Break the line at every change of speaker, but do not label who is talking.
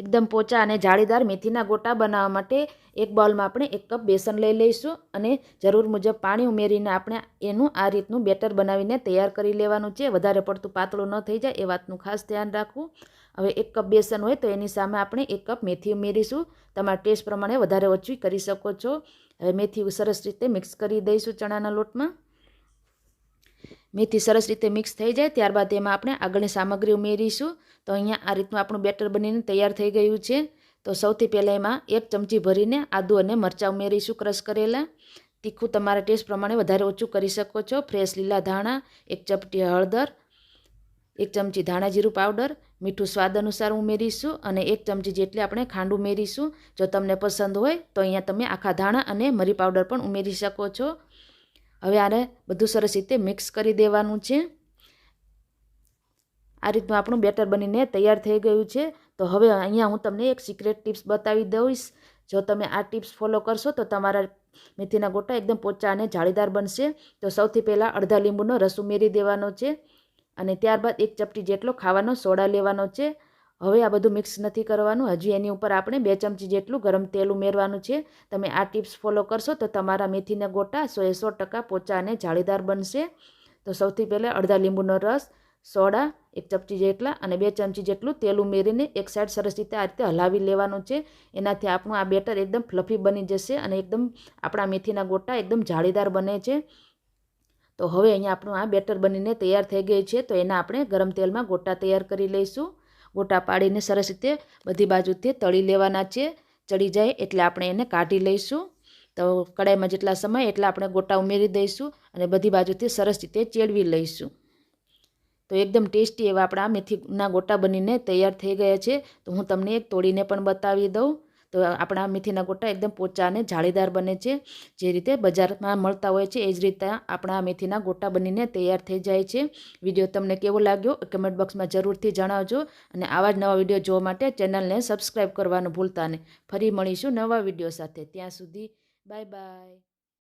એકદમ પોચા અને જાળીદાર મેથીના ગોટા બનાવવા માટે એક બાઉલમાં આપણે એક કપ બેસન લઈ લઈશું અને જરૂર મુજબ પાણી ઉમેરીને આપણે એનું આ રીતનું બેટર બનાવીને તૈયાર કરી લેવાનું છે. વધારે પડતું પાતળું ન થઈ જાય એ વાતનું ખાસ ધ્યાન રાખવું. હવે એક કપ બેસન હોય તો એની સામે આપણે એક કપ મેથી ઉમેરીશું. તમારા ટેસ્ટ પ્રમાણે વધારે ઓછી કરી શકો છો. હવે મેથી સરસ રીતે મિક્સ કરી દઈશું ચણાના લોટમાં. મેથી સરસ રીતે મિક્સ થઈ જાય, ત્યારબાદ એમાં આપણે આગળની સામગ્રી ઉમેરીશું. તો અહીંયા આ રીતનું આપણું બેટર બનીને તૈયાર થઈ ગયું છે. તો સૌથી પહેલાં એમાં એક ચમચી ભરીને આદુ અને મરચાં ઉમેરીશું ક્રશ કરેલા. તીખું તમારા ટેસ્ટ પ્રમાણે વધારે ઓછું કરી શકો છો. ફ્રેશ લીલા ધાણા, એક ચપટી હળદર, એક ચમચી ધાણા જીરું પાવડર, મીઠું સ્વાદ અનુસાર ઉમેરીશું અને એક ચમચી જેટલી આપણે ખાંડ ઉમેરીશું. જો તમને પસંદ હોય તો અહીંયા તમે આખા ધાણા અને મરી પાવડર પણ ઉમેરી શકો છો. હવે આને બધું સરસ રીતે મિક્સ કરી દેવાનું છે. આ રીતનું આપણું બેટર બનીને તૈયાર થઈ ગયું છે. તો હવે અહીંયા હું તમને એક સિક્રેટ ટિપ્સ બતાવી દઈશ. જો તમે આ ટિપ્સ ફોલો કરશો તો તમારા મેથીના ગોટા એકદમ પોચા અને જાળીદાર બનશે. તો સૌથી પહેલાં અડધા લીંબુનો રસ ઉમેરી દેવાનો છે અને ત્યારબાદ એક ચપટી જેટલો ખાવાનો સોડા લેવાનો છે. હવે આ બધું મિક્સ નથી કરવાનું. હજી એની ઉપર આપણે બે ચમચી જેટલું ગરમ તેલ ઉમેરવાનું છે. તમે આ ટિપ્સ ફોલો કરશો તો તમારા મેથીના ગોટા સો સો ટકા પોચા અને જાળીદાર બનશે. તો સૌથી પહેલાં અડધા લીંબુનો રસ, સોડા, એક ચમચી જેટલા અને બે ચમચી જેટલું તેલ ઉમેરીને એક સાઈડ સરસ રીતે આ રીતે હલાવી લેવાનું છે. એનાથી આપણું આ બેટર એકદમ ફ્લફી બની જશે અને એકદમ આપણા મેથીના ગોટા એકદમ જાળીદાર બને છે. તો હવે અહીંયા આપણું આ બેટર બનીને તૈયાર થઈ ગઈ છે. તો એના આપણે ગરમ તેલમાં ગોટા તૈયાર કરી લઈશું. ગોટા પાડીને સરસ રીતે બધી બાજુથી તળી લેવાના છે. ચડી જાય એટલે આપણે એને કાઢી લઈશું. તો કડાઈમાં જેટલા સમય એટલા આપણે ગોટા ઉમેરી દઈશું અને બધી બાજુથી સરસ રીતે ચેડવી લઈશું. તો એકદમ ટેસ્ટી એવા આપણા મેથીના ગોટા બનીને તૈયાર થઈ ગયા છે. તો હું તમને એક તોડીને પણ બતાવી દઉં. તો આપણા મેથીના ગોટા એકદમ પોચા અને જાળીદાર બને છે. જે રીતે બજારમાં મળતા હોય છે, એ જ રીતે આપણા મેથીના ગોટા બનીને તૈયાર થઈ જાય છે. વીડિયો તમને કેવો લાગ્યો કમેન્ટ બોક્સમાં જરૂરથી જણાવજો અને આવા જ નવા વીડિયો જોવા માટે ચેનલને સબસ્ક્રાઈબ કરવાનું ભૂલતા નહીં. ફરી મળીશું નવા વીડિયો સાથે. ત્યાં સુધી બાય બાય.